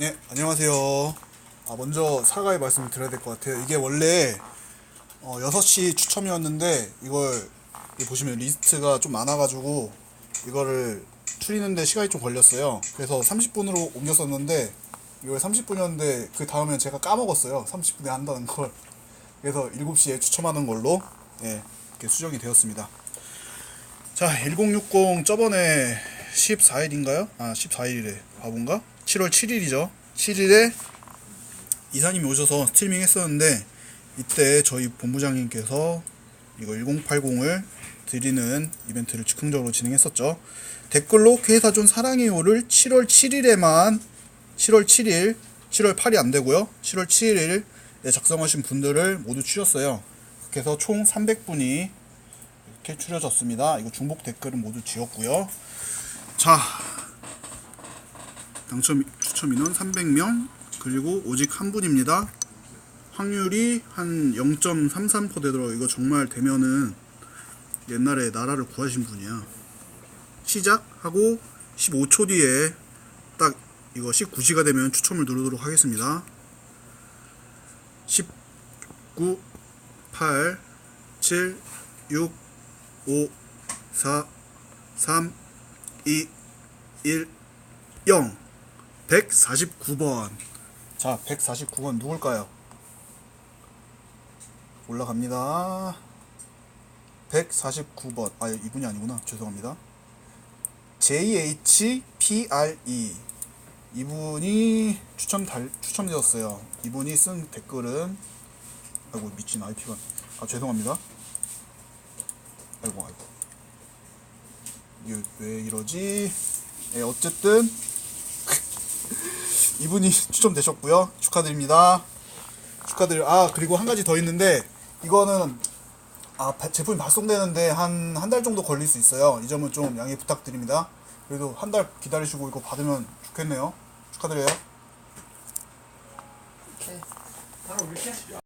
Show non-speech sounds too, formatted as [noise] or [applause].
네, 안녕하세요. 아, 먼저 사과의 말씀을 드려야 될 것 같아요. 이게 원래 어, 6시 추첨이었는데 이걸 보시면 리스트가 좀 많아가지고 이거를 추리는데 시간이 좀 걸렸어요. 그래서 30분으로 옮겼었는데 이걸 30분이었는데 그 다음에 제가 까먹었어요. 30분에 한다는 걸. 그래서 7시에 추첨하는 걸로 예, 이렇게 수정이 되었습니다. 자, 1060 저번에 14일인가요? 아, 14일이래. 바본가? 7월 7일이죠. 7일에 이사님이 오셔서 스트리밍 했었는데 이때 저희 본부장님께서 이거 1080을 드리는 이벤트를 즉흥적으로 진행했었죠. 댓글로 회사존 사랑해요를 7월 7일에만 7월 7일, 7월 8이 안 되고요. 7월 7일에 작성하신 분들을 모두 추셨어요. 그래서 총 300분이 이렇게 추려졌습니다. 이거 중복 댓글은 모두 지웠고요. 자, 당첨 추첨 인원 300명 그리고 오직 한 분입니다. 확률이 한 0.33% 되더라고. 이거 정말 되면은 옛날에 나라를 구하신 분이야. 시작하고 15초 뒤에 딱 이거 19시가 되면 추첨을 누르도록 하겠습니다. 19 8 7 6 5 4 3 2 1 0 149번. 자 149번 누굴까요? 올라갑니다. 149번. 아 이분이 아니구나. 죄송합니다. JHPRE 이분이 추첨 달 추첨되었어요. 이분이 쓴 댓글은 아이고 미친 IP가. 아 죄송합니다. 아이고 아이고. 이게 왜 이러지? 예 어쨌든 이분이 [laughs] 추첨되셨고요. 축하드립니다. 축하드려. 아 그리고 한 가지 더 있는데 이거는 아 바- 제품이 발송되는데 한 한 달 정도 걸릴 수 있어요. 이 점은 좀 양해 부탁드립니다. 그래도 한 달 기다리시고 이거 받으면 좋겠네요. 축하드려요. 오케이. 바로 올릴게.